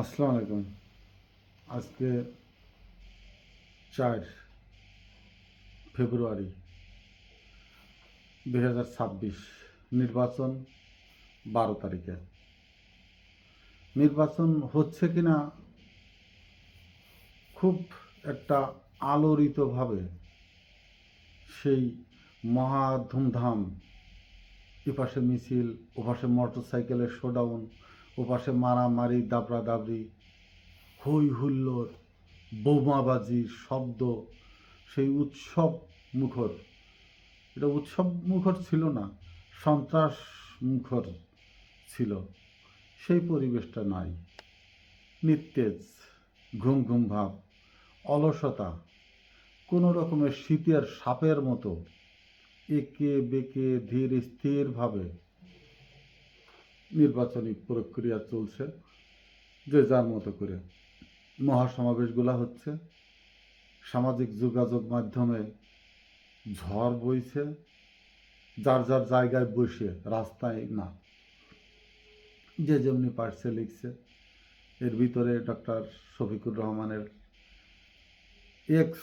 আসসালামু আলাইকুম। আজকে চার ফেব্রুয়ারি দুই হাজার ছাব্বিশ নির্বাচন বারো তারিখে। নির্বাচন হচ্ছে কিনা খুব একটা আলোড়িতভাবে সেই মহা ধুমধাম, এপাশে মিছিল, ওপাশে মোটর সাইকেলের শোডাউন ওপাশে মারামারি দাবড়া দাবড়ি হই হুল্লোড় বোমাবাজির শব্দ, সেই উৎসব মুখর। এটা উৎসব মুখর ছিল না, সন্ত্রাস মুখর ছিল। সেই পরিবেশটা নাই। নিত্তেজ ঘুম ঘুম ভাব, অলসতা, কোনো রকমের শীতের সাপের মতো, একে বেঁকে ধীর স্থিরভাবে নির্বাচনী প্রক্রিয়া চলছে, যে যার মতো করে মহাসমাবেশগুলো হচ্ছে, সামাজিক যোগাযোগ মাধ্যমে ঝড় বইছে, যার যার জায়গায় বসে রাস্তায় না। যে যেমনি পারছে লিখছে। এর ভিতরে ডক্টর শফিকুর রহমানের এক্স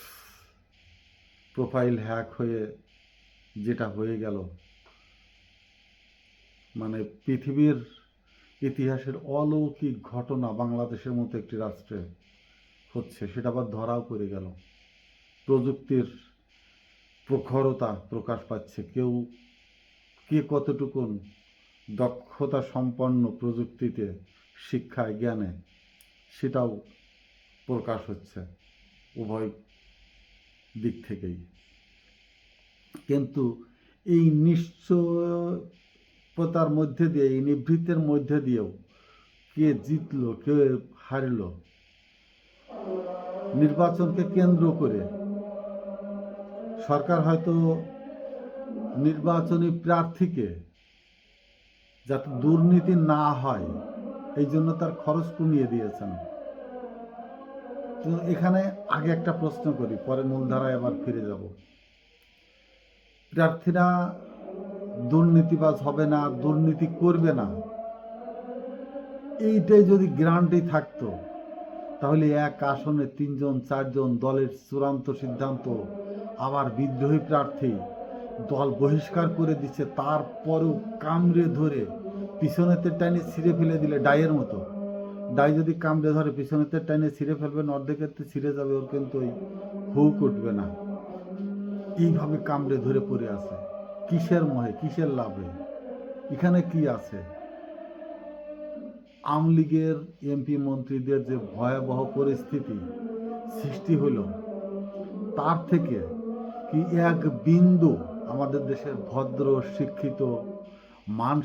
প্রোফাইল হ্যাক হয়ে যেটা হয়ে গেল মানে পৃথিবীর ইতিহাসের অলৌকিক ঘটনা বাংলাদেশের মতো একটি রাষ্ট্রে হচ্ছে, সেটা আবার ধরাও পড়ে গেল। প্রযুক্তির প্রখরতা প্রকাশ পাচ্ছে। কেউ কে কতটুকুন দক্ষতা সম্পন্ন প্রযুক্তিতে, শিক্ষায়, জ্ঞানে, সেটাও প্রকাশ হচ্ছে উভয় দিক থেকেই। কিন্তু এই নিশ্চয়তার মধ্যে দিয়ে, এই নিভৃতের মধ্যে দিয়েও কে জিতলো, কে হারলো? নির্বাচনকে কেন্দ্র করে সরকার হয়তো নির্বাচনী প্রার্থীকে যাতে দুর্নীতি না হয়, এই জন্য তার খরচ কমিয়ে দিয়েছেন। তো এখানে আগে একটা প্রশ্ন করি, পরে মূলধারায় আবার ফিরে যাব। প্রার্থীরা দুর্নীতিবাজ হবে না, দুর্নীতি করবে না। এইটাই যদি গ্যারান্টি থাকতো, তাহলে এক আসনে তিনজন, চারজন দলের চূড়ান্ত সিদ্ধান্ত আবার বিদ্রোহী প্রার্থী দল বহিষ্কার করে দিচ্ছে, তারপরেও কামড়ে ধরে পিছনেতে টাইনে ছিঁড়ে ফেলে দিলে ডাইয়ের মতো। ডাই যদি কামড়ে ধরে পিছনেতে টাইনে ছিঁড়ে ফেলবেন অর্ধেকের তো ছিঁড়ে যাবে, ওর কিন্তু ওই হুক উঠবে না। এইভাবে কামড়ে ধরে পড়ে আছে। কিসের মহে, কিসের লাভে? এখানে কি আছে? আওয়ামী লীগের এমপি মন্ত্রীদের যে ভয়াবহ পরিস্থিতি সৃষ্টি হলো, তার থেকে কি এক বিন্দু আমাদের দেশের ভদ্র, শিক্ষিত, মান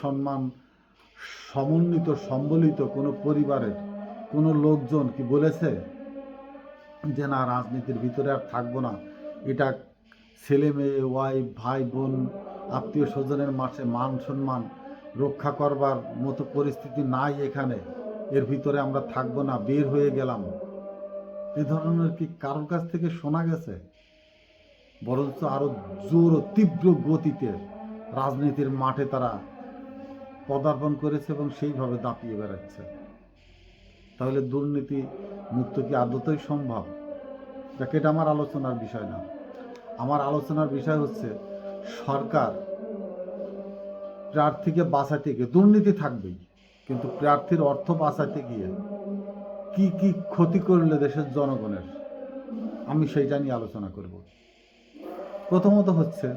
সম্মান সমন্বিত, সম্বলিত কোনো পরিবারের কোনো লোকজন কি বলেছে যে, না, রাজনীতির ভিতরে আর থাকব না, এটা ছেলে মেয়ে ওয়াইফ ভাই, বোন, আত্মীয় স্বজনের মাসে মান সম্মান রক্ষা করবার মতো পরিস্থিতি নাই এখানে। এর ভিতরে আমরা থাকব না, বের হয়ে গেলাম। এ ধরনের কি কারোর কাছ থেকে শোনা গেছে? বরঞ্চ আরও জোর ও তীব্র গতিতে রাজনীতির মাঠে তারা পদার্পণ করেছে এবং সেইভাবে দাপিয়ে বেড়াচ্ছে। তাহলে দুর্নীতি মুক্ত কি আদতই সম্ভব? এটা আমার আলোচনার বিষয় না। আমার আলোচনার বিষয় হচ্ছে সরকার প্রার্থীকে বাঁচাতে গিয়ে, দুর্নীতি থাকবেই, কিন্তু প্রার্থীর অর্থ বাঁচাতে গিয়ে কি কি ক্ষতি করলে দেশের জনগণের? আমি সেইটা নিয়ে আলোচনা করব। প্রথমত হচ্ছে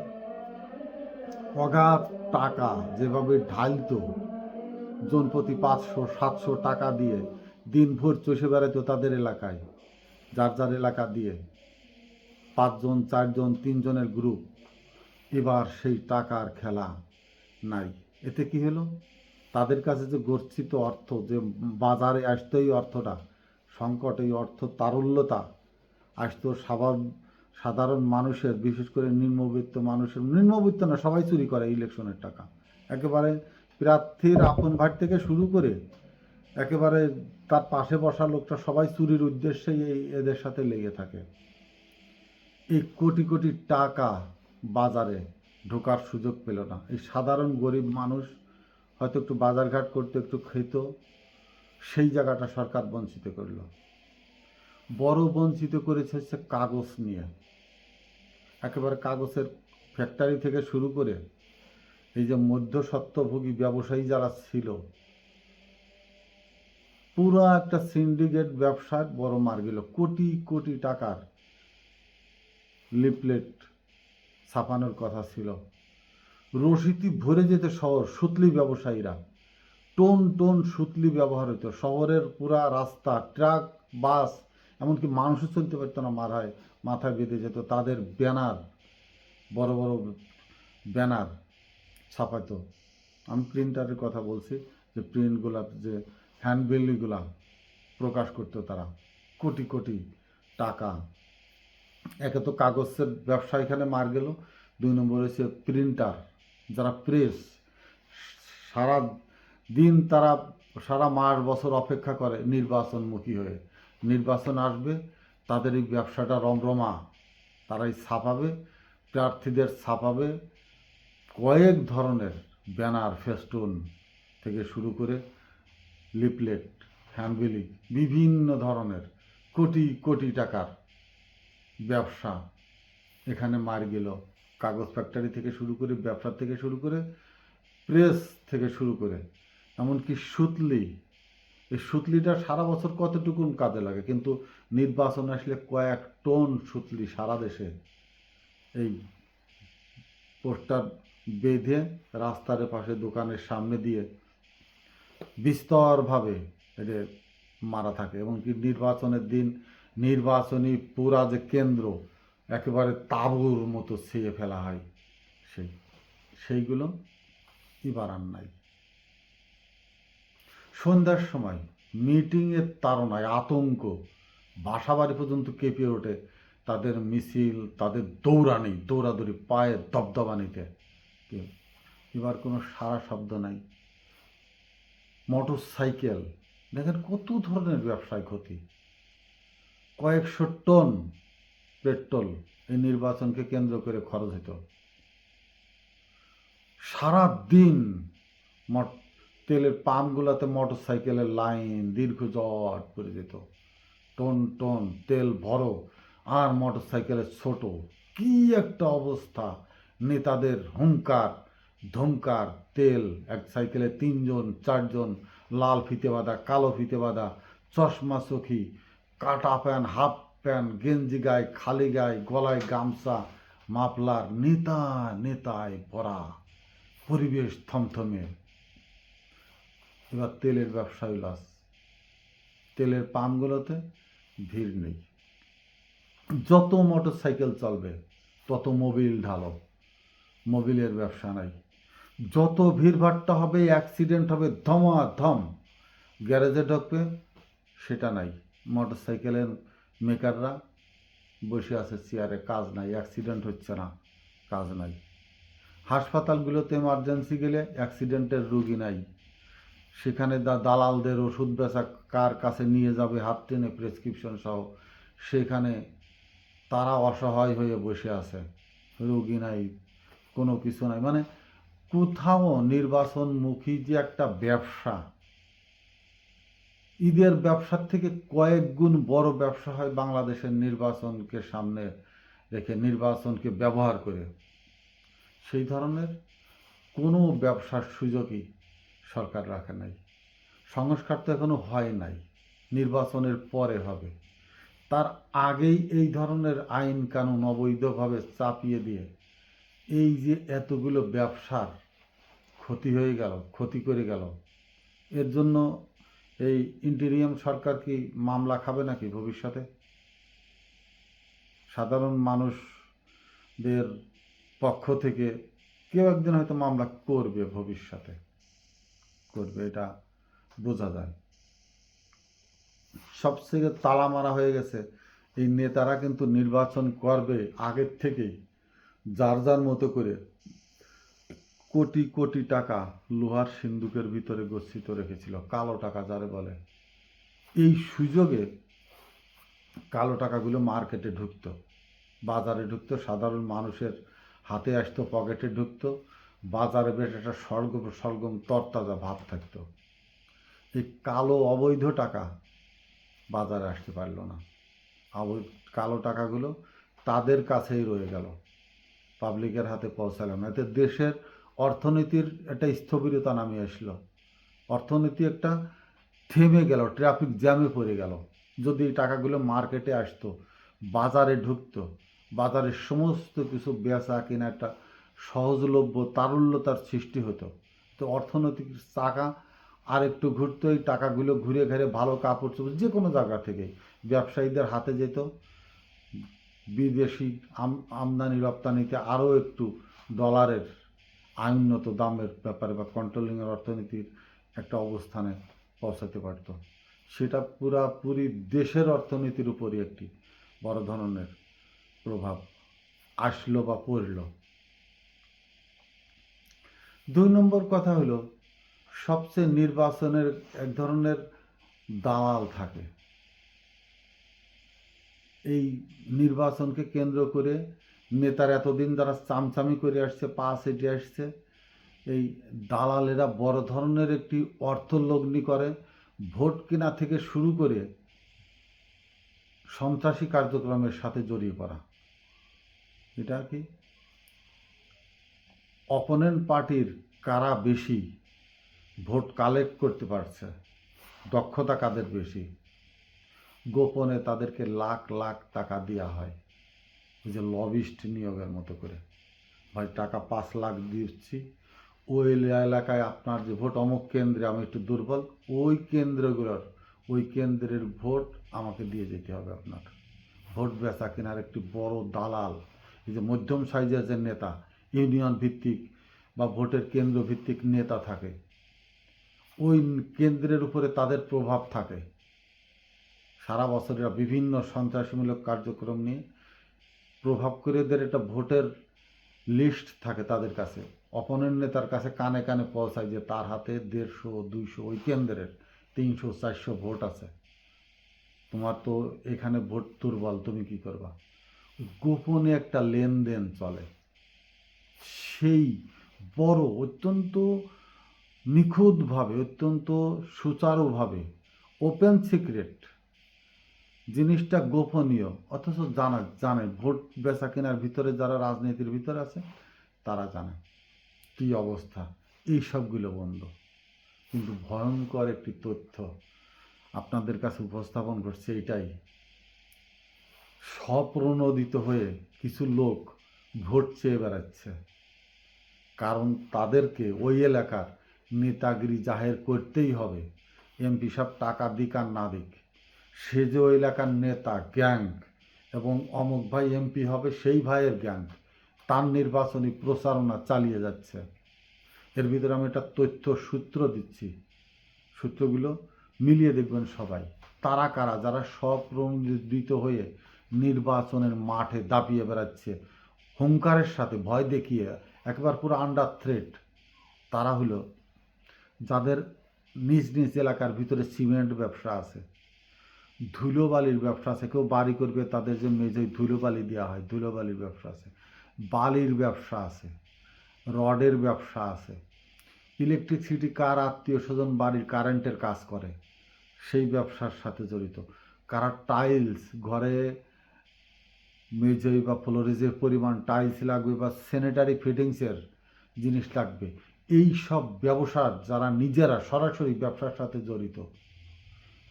অগাধ টাকা যেভাবে ঢালতো, জনপ্রতি পাঁচশো, সাতশো টাকা দিয়ে দিনভর চষে বেড়াইতো তাদের এলাকায়, যার যার এলাকা দিয়ে পাঁচজন, চারজন, তিনজনের গ্রুপ এবার সেই টাকার খেলা নাই। এতে কি হলো? তাদের কাছে যে গচ্ছিত অর্থ, যে বাজারে আসতো এই অর্থটা, সংকট, এই অর্থ তারল্যতা, আসতো সাধারণ সাধারণ মানুষের, বিশেষ করে নিম্নবিত্ত মানুষের, নিম্নবিত্ত না, সবাই চুরি করে ইলেকশনের টাকা। একেবারে প্রার্থীর আপন ভাট থেকে শুরু করে একেবারে তার পাশে বসা লোকটা সবাই চুরির উদ্দেশ্যেই এই এদের সাথে লেগে থাকে। এই কোটি কোটি টাকা বাজারে ঢোকার সুযোগ পেল না। এই সাধারণ গরিব মানুষ হয়তো একটু বাজারঘাট করতে, একটু খেত, সেই জায়গাটা সরকার বঞ্চিত করল। বড় বঞ্চিত করেছে হচ্ছে কাগজ নিয়ে। একেবারে কাগজের ফ্যাক্টরি থেকে শুরু করে এই যে মধ্যস্বত্বভোগী ব্যবসায়ী যারা ছিল, পুরো একটা সিন্ডিকেট ব্যবসায় বড় মার গেল কোটি কোটি টাকার লিফলেট ছাপানোর কথা ছিল। রশিতি ভরে যেত শহর, সুতলি ব্যবসায়ীরা। টন টন সুতলি ব্যবহার হতো শহরের পুরা রাস্তা, ট্রাক, বাস, এমনকি মানুষও চলতে পারতো না মাথায় মাথায় বেঁধে যেত। তাদের ব্যানার, বড় বড় ব্যানার ছাপাতো। আমি প্রিন্টারের কথা বলছি, যে প্রিন্টগুলা, যে হ্যান্ডবিলগুলা প্রকাশ করতো তারা। কোটি কোটি টাকা একে তো কাগজের ব্যবসা এখানে মার গেল। দুই নম্বর হচ্ছে প্রিন্টার, যারা প্রেস, সারা দিন তারা, সারা মাস, বছর অপেক্ষা করে নির্বাচনমুখী হয়ে। নির্বাচন আসবে, তাদের এই ব্যবসাটা রমরমা, তারাই ছাপাবে, প্রার্থীদের ছাপাবে, কয়েক ধরনের ব্যানার, ফেস্টুন থেকে শুরু করে লিপলেট হ্যান্ডবিলি বিভিন্ন ধরনের কোটি কোটি টাকার ব্যবসা। এখানে মার গেল। কাগজ ফ্যাক্টরি থেকে শুরু করে ব্যবসা থেকে শুরু করে প্রেস থেকে শুরু করে। এমনকি সুতলি। এই সুতলিটা সারা বছর কতটুকুন কাজে লাগে? কিন্তু নির্বাচন আসলে কয়েক টন সুতলি সারা দেশে। এই পোস্টার বেঁধে রাস্তার পাশে দোকানের সামনে দিয়ে বিস্তরভাবে এটা মারা থাকে। এবং কি নির্বাচনের দিন নির্বাচনী পুরা যে কেন্দ্র, একেবারে তাঁবুর মতো ছেয়ে ফেলা হয় সেই, সেইগুলো এবার আর নাই। সন্ধ্যার সময় মিটিংয়ের তাড়নায় আতঙ্ক, বাসাবাড়ি পর্যন্ত কেঁপে ওঠে তাদের মিছিল, তাদের দৌড়ানি, দৌড়াদৌড়ি, পায়ের দবদবানিতে। এবার কোনো সারা শব্দ নাই। মোটর সাইকেল দেখেন কত ধরনের ব্যবসায় ক্ষতি। কয়েকশো টন পেট্রোল এই নির্বাচনকে কেন্দ্র করে খরচ হতো সারা দিন তেলের পাম্পগুলোতে মোটর সাইকেলের লাইন দীর্ঘ জট করে যেত। টন টন তেল ভরো আর মোটর সাইকেলের ছোট। কি একটা অবস্থা! নেতাদের হুঙ্কার, ধুমকার, তেল, এক সাইকেলে তিনজন, চারজন, লাল ফিতে বাঁধা কালো ফিতে বাঁধা চশমা চোখি কাটা প্যান্ট, হাফ প্যান্ট, গেঞ্জি গায়ে, খালি গায়ে, গলায় গামছা, মাফলার, নেতা, নেতায় ভরা, পরিবেশ থমথমে। এবার তেলের ব্যবসায় লাস তেলের পাম্পগুলোতে ভিড় নেই। যত মোটর সাইকেল চলবে, তত মোবিল ঢালো। মোবিলের ব্যবসা নাই। যত ভিড়ভাট্টা হবে, অ্যাক্সিডেন্ট হবে, ধমাধম, গ্যারেজে ঢুকবে, সেটা নাই। মোটর সাইকেলের মেকাররা বসে আছে চেয়ারে, কাজ নাই অ্যাক্সিডেন্ট হচ্ছে না, কাজ নাই। হাসপাতালগুলোতে এমার্জেন্সি গেলে অ্যাক্সিডেন্টের রুগী নাই। সেখানে দা দালালদের ওষুধ বেচা কার কাছে নিয়ে যাবে হাত টেনে প্রেসক্রিপশন সহ, সেখানে তারা অসহায় হয়ে বসে আছে। রুগী নাই, কোনো কিছু নাই। মানে কোথাও নির্বাচনমুখী যে একটা ব্যবসা ঈদের ব্যবসার থেকে কয়েক গুণ বড় ব্যবসা হয় বাংলাদেশের নির্বাচনকে সামনে রেখে, নির্বাচনকে ব্যবহার করে। সেই ধরনের কোনো ব্যবসার সুযোগই সরকার রাখে নাই। সংস্কার তো এখনও হয় নাই, নির্বাচনের পরে হবে। তার আগেই এই ধরনের আইন কানুন অবৈধভাবে চাপিয়ে দিয়ে এই যে এতগুলো ব্যবসার ক্ষতি হয়ে গেল, ক্ষতি করে গেল, এর জন্য এই ইন্টেরিয়াম সরকার কি মামলা খাবে নাকি ভবিষ্যতে? সাধারণ মানুষদের পক্ষ থেকে কেউ একদিন হয়তো মামলা করবে ভবিষ্যতে। করবে, এটা বোঝা যায়। সবথেকে তালা মারা হয়ে গেছে। এই নেতারা কিন্তু নির্বাচন করবে আগের থেকেই, যার যার মতো করে। কোটি কোটি টাকা লোহার সিন্দুকের ভিতরে গচ্ছিত রেখেছিল, কালো টাকা যারে বলে। এই সুযোগে কালো টাকাগুলো মার্কেটে ঢুকতো, বাজারে ঢুকতো, সাধারণ মানুষের হাতে আসতো, পকেটে ঢুকতো, বাজারে বেশ একটা স্বর্গ স্বর্গম তরতাজা ভাব থাকতো। এই কালো অবৈধ টাকা বাজারে আসতে পারল না। অবৈধ কালো টাকাগুলো তাদের কাছেই রয়ে গেল। পাবলিকের হাতে পৌঁছালো না এতে দেশের অর্থনীতির একটা স্থবিরতা নামে আসলো। অর্থনীতি একটা থেমে গেল ট্রাফিক জ্যামে পড়ে গেল। যদি টাকাগুলো মার্কেটে আসতো, বাজারে ঢুকতো বাজারের সমস্ত কিছু বেচা কেনা একটা সহজলভ্য তারল্যতার সৃষ্টি হতো, তো অর্থনৈতিক চাকা আর একটু ঘুরতো, এই টাকাগুলো ঘুরে ঘুরে ভালো কাপড় চোপড় যে কোনো জায়গা থেকে ব্যবসায়ীদের হাতে যেত। বিদেশি আম- আমদানি রপ্তানিতে আরও একটু ডলারের আইনত দামের ব্যাপারে বা কন্ট্রোলিংয়ের অর্থনীতির একটা অবস্থানে পৌঁছাতে পারত। সেটা পুরাপুরি দেশের অর্থনীতির উপরই একটি বড় ধরনের প্রভাব আসলো বা পড়ল। দুই নম্বর কথা হলো, সবচেয়ে নির্বাচনের এক ধরনের দালাল থাকে। এই নির্বাচনকে কেন্দ্র করে নেতার এতদিন যারা চামচামি করে আসছে, পা সেটে আসছে, এই দালালেরা বড় ধরনের একটি অর্থলগ্নি করে, ভোট কেনা থেকে শুরু করে সন্ত্রাসী কার্যক্রমের সাথে জড়িয়ে পড়া। এটা কি? অপোনেন্ট পার্টির কারা বেশি ভোট কালেক্ট করতে পারছে? দক্ষতা কাদের বেশি? গোপনে তাদেরকে লাখ লাখ টাকা দেওয়া হয়। ওই যে লবিস্ট নিয়োগের মতো করে। ভাই, টাকা পাঁচ লাখ দিচ্ছি। ওই এলাকায় আপনার যে ভোট অমুক কেন্দ্রে, আমি একটু দুর্বল, ওই কেন্দ্রগুলোর, ওই কেন্দ্রের ভোট আমাকে দিয়ে যেতে হবে আপনার। ভোট বেচা কেনার একটি বড় দালাল, এই যে মধ্যম সাইজের যে নেতা, ইউনিয়ন ভিত্তিক বা ভোটের কেন্দ্র ভিত্তিক নেতা থাকে, ওই কেন্দ্রের উপরে তাদের প্রভাব থাকে। সারা বছর বিভিন্ন সন্ত্রাসমূলক কার্যক্রম নিয়ে প্রভাব করে এদের একটা ভোটের লিস্ট থাকে তাদের কাছে। অপোনেন্ট নেতার কাছে কানে কানে পৌঁছায় যে তার হাতে দেড়শো, দুইশো, ওই কেন্দ্রের তিনশো, চারশো ভোট আছে। তোমার তো এখানে ভোট দুর্বল, তুমি কি করবা? গোপনে একটা লেনদেন চলে। সেই বড়, অত্যন্ত নিখুঁতভাবে, অত্যন্ত সুচারুভাবে, ওপেন সিক্রেট জিনিসটা গোপনীয়, অথচ জানা, জানে। ভোট বেচা কেনার ভিতরে যারা রাজনীতির ভিতরে আছে, তারা জানে কী অবস্থা। এই সবগুলো বন্ধ। কিন্তু ভয়ঙ্কর একটি তথ্য আপনাদের কাছে উপস্থাপন করছে এটাই। স্বপ্রণোদিত হয়ে কিছু লোক ভোট চেয়ে বেড়াচ্ছে। কারণ তাদেরকে ওই এলাকার নেতাগিরি জাহের করতেই হবে। এমপি সব টাকা দিক আর না দিক। সে যে ওই এলাকার নেতা, গ্যাং এবং অমুক ভাই এমপি হবে, সেই ভাইয়ের গ্যাং। তার নির্বাচনী প্রচারণা চালিয়ে যাচ্ছে। এর ভিতরে আমি একটা তথ্য সূত্র দিচ্ছি। সূত্রগুলো মিলিয়ে দেখবেন সবাই। তারা কারা? যারা স্বপ্রণোদিত হয়ে নির্বাচনের মাঠে দাপিয়ে বেড়াচ্ছে, হুঙ্কারের সাথে ভয় দেখিয়ে একবার পুরো আন্ডার থ্রেট তারা হলো যাদের নিজ নিজ এলাকার ভিতরে সিমেন্ট ব্যবসা আছে। ধুলোবালির ব্যবসা আছে, কেউ বাড়ি করবে, তাদের যে মেঝে ধুলোবালি দেওয়া হয়, ধুলোবালির ব্যবসা আছে। বালির ব্যবসা আছে, রডের ব্যবসা আছে। ইলেকট্রিসিটি কার আত্মীয় স্বজন বাড়ির কারেন্টের কাজ করে, সেই ব্যবসার সাথে জড়িত। কারা টাইলস, ঘরে মেঝে বা ফ্লোরে যে পরিমাণ টাইলস লাগবে বা স্যানিটারি ফিটিংসের জিনিস লাগবে এই সব ব্যবসার যারা নিজেরা সরাসরি ব্যবসার সাথে জড়িত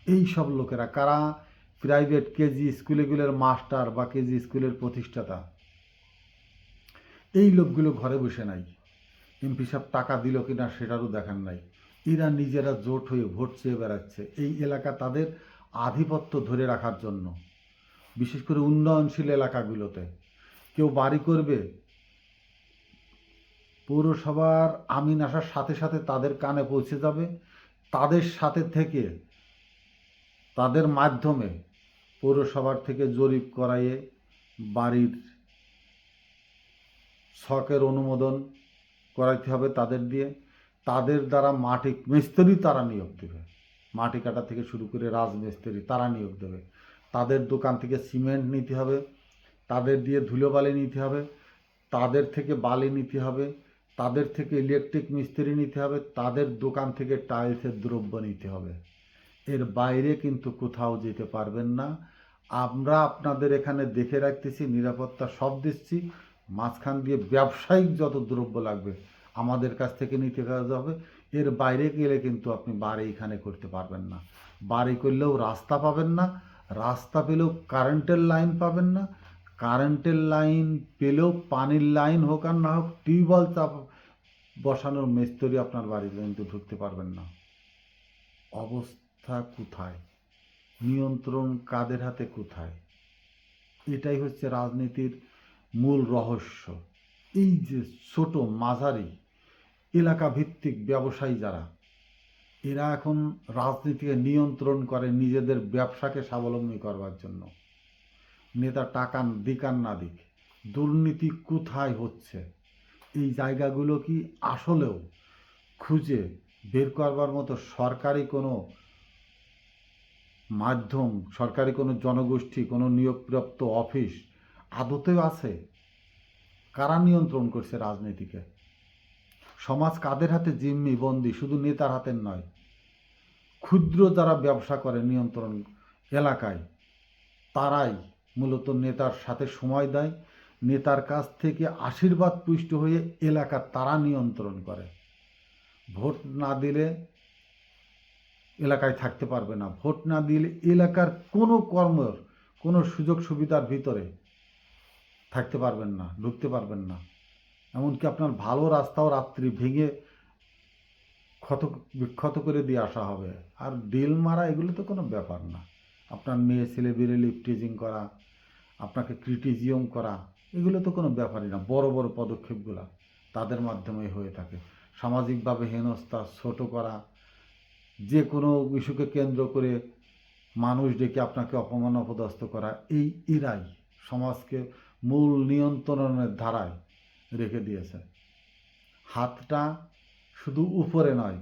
এই সব লোকেরা কারা? প্রাইভেট কেজি স্কুলেগুলোর মাস্টার বা কেজি স্কুলের প্রতিষ্ঠাতা? এই লোকগুলো ঘরে বসে নাই। এমপি সাহেব টাকা দিল কিনা সেটারও দেখান নাই। এরা নিজেরা জোট হয়ে ভোট চেয়ে বেড়াচ্ছে। এই এলাকা তাদের আধিপত্য ধরে রাখার জন্য। বিশেষ করে উন্নয়নশীল এলাকাগুলোতে। কেউ বাড়ি করবে। পৌরসভার আমিন আসার সাথে সাথে তাদের কানে পৌঁছে যাবে। তাদের সাথে থেকে তাদের মাধ্যমে পৌরসভার থেকে জরিপ করাইয়ে বাড়ির শখের অনুমোদন করাইতে হবে তাদের দিয়ে। তাদের দ্বারা মাটি, মিস্ত্রি তারা নিয়োগ দেবে। মাটি কাটা থেকে শুরু করে রাজমিস্ত্রি তারা নিয়োগ দেবে। তাদের দোকান থেকে সিমেন্ট নিতে হবে, তাদের দিয়ে ধুলোবালি নিতে হবে, তাদের থেকে বালি নিতে হবে, তাদের থেকে ইলেকট্রিক মিস্ত্রি নিতে হবে, তাদের দোকান থেকে টাইলসের দ্রব্য নিতে হবে। এর বাইরে কিন্তু কোথাও যেতে পারবেন না। আমরা আপনাদের এখানে দেখে রাখতেছি, নিরাপত্তা সব দিচ্ছি। মাঝখান দিয়ে ব্যবসায়িক যত দ্রব্য লাগবে আমাদের কাছ থেকে নিতে হবে এর বাইরে গেলে কিন্তু আপনি বাড়ি এখানে করতে পারবেন না। বাড়ি করলেও রাস্তা পাবেন না, রাস্তা পেলেও কারেন্টের লাইন পাবেন না। কারেন্টের লাইন পেলেও পানির লাইন হোক আর না হোক, টিউবওয়েল চাপ বসানোর মিস্ত্রি আপনার বাড়িতে কিন্তু ঢুকতে পারবেন না। অবস্থা কোথায়? নিয়ন্ত্রণ কাদের হাতে কোথায়? এটাই হচ্ছে রাজনীতির মূল রহস্য। এই যে ছোট মাঝারি এলাকা ভিত্তিক ব্যবসায়ী যারা, এরা এখন রাজনীতিকে নিয়ন্ত্রণ করে নিজেদের ব্যবসাকে স্বাবলম্বী করবার জন্য। নেতা টাকা দিক আর না দিক, দুর্নীতি কোথায় হচ্ছে? এই জায়গাগুলো কি আসলেও খুঁজে বের করবার মতো সরকারি কোনো মাধ্যম, সরকারি কোনো জনগোষ্ঠী, কোনো নিয়োগপ্রাপ্ত অফিস আদতেও আছে। কারা নিয়ন্ত্রণ করছে রাজনীতিকে? সমাজ কাদের হাতে জিম্মি, বন্দি? শুধু নেতার হাতের নয়। ক্ষুদ্র যারা ব্যবসা করে নিয়ন্ত্রণ এলাকায়, তারাই মূলত নেতার সাথে সময় দেয়, নেতার কাছ থেকে আশীর্বাদ পুষ্ট হয়ে এলাকা তারা নিয়ন্ত্রণ করে। ভোট না দিলে এলাকায় থাকতে পারবে না। ভোট না দিলে এলাকার কোনো কর্মের কোনো সুযোগ সুবিধার ভিতরে থাকতে পারবেন না, ঢুকতে পারবেন না। এমনকি আপনার ভালো রাস্তাও রাত্রি ভেঙে ক্ষত, বিক্ষত করে দিয়ে আসা হবে। আর ডিল মারা এগুলো তো কোনো ব্যাপার না। আপনার মেয়ে, ছেলে বেড়ে লিপটিজিং করা, আপনাকে ক্রিটিজিয়ম করা, এগুলো তো কোনো ব্যাপারই না। বড় বড় পদক্ষেপগুলো তাদের মাধ্যমে হয়ে থাকে। সামাজিকভাবে হেনস্থা, ছোট করা যে কোনো ইস্যুকে কেন্দ্র করে মানুষ ডেকে আপনাকে অপমান, অপদস্থ করা, এই এরাই সমাজকে মূল নিয়ন্ত্রণের ধারায় রেখে দিয়েছে। হাতটা শুধু উপরে নয়,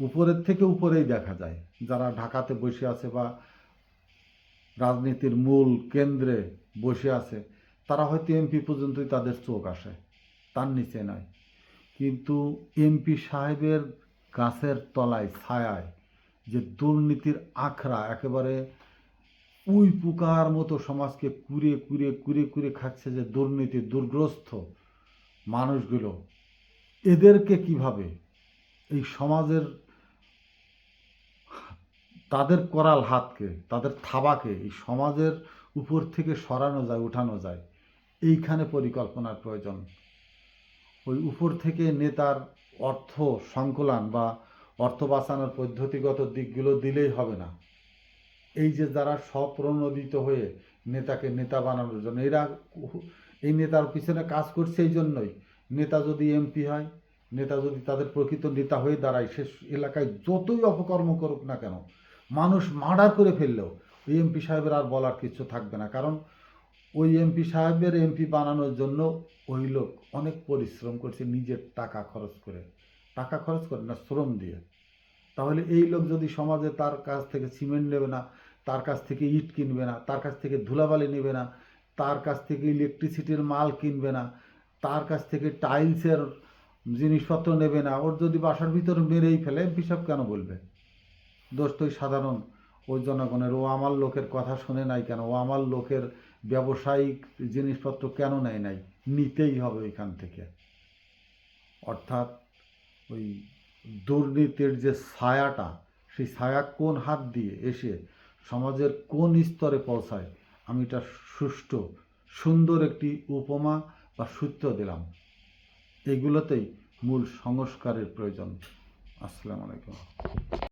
উপরের থেকে উপরেই দেখা যায়। যারা ঢাকাতে বসে আছে বা রাজনীতির মূল কেন্দ্রে বসে আছে, তারা হয়তো এমপি পর্যন্তই তাদের চোখ আসে, তার নিচে নয়। কিন্তু এমপি সাহেবের গাছের তলায় ছায়ায় যে দুর্নীতির আখড়া একেবারে উই পোকার মতো সমাজকে কুড়ে কুড়ে কুড়ে কুড়ে খাচ্ছে যে দুর্নীতি, দুর্গ্রস্ত মানুষগুলো। এদেরকে কীভাবে এই সমাজের তাদের করাল হাতকে, তাদের থাবাকে এই সমাজের উপর থেকে সরানো যায়, উঠানো যায়, এইখানে পরিকল্পনার প্রয়োজন। ওই উপর থেকে নেতার অর্থ সংকলন বা অর্থ বাঁচানোর পদ্ধতিগত দিকগুলো দিলেই হবে না। এই যে যারা স্বপ্রণোদিত হয়ে নেতাকে নেতা বানানোর জন্য, এরা এই নেতার পিছনে কাজ করছে এই জন্যই। নেতা যদি এমপি হয়, নেতা যদি তাদের প্রকৃত নেতা হয়ে দাঁড়ায়, সে এলাকায় যতই অপকর্ম করুক না কেন, মানুষ মার্ডার করে ফেললেও এমপি সাহেবের আর বলার কিছু থাকবে না। কারণ ওই এমপি সাহেবের এমপি বানানোর জন্য ওই লোক অনেক পরিশ্রম করছে নিজের টাকা খরচ করে। টাকা খরচ করে না, শ্রম দিয়ে। তাহলে এই লোক যদি সমাজে তার কাছ থেকে সিমেন্ট নেবে না, তার কাছ থেকে ইট কিনবে না, তার কাছ থেকে ধুলাবালি নেবে না, তার কাছ থেকে ইলেকট্রিসিটির মাল কিনবে না, তার কাছ থেকে টাইলসের জিনিসপত্র নেবে না, ওর যদি বাসার ভিতর মেরেই ফেলে, এমপি সাহেব কেন বলবে? দোষ তো সাধারণ, ওই জনগণের, ও আমার লোকের কথা শুনে নাই কেন? ও আমার লোকের ব্যবসায়িক জিনিসপত্র কেন নেয় নাই? নিতেই হবে ওইখান থেকে। অর্থাৎ ওই দুর্নীতির যে ছায়াটা, সেই ছায়া কোন হাত দিয়ে এসে সমাজের কোন স্তরে পৌঁছায়, আমি এটা সুষ্ঠু, সুন্দর একটি উপমা বা সূত্র দিলাম। এগুলোতেই মূল সংস্কারের প্রয়োজন। আসসালামু আলাইকুম।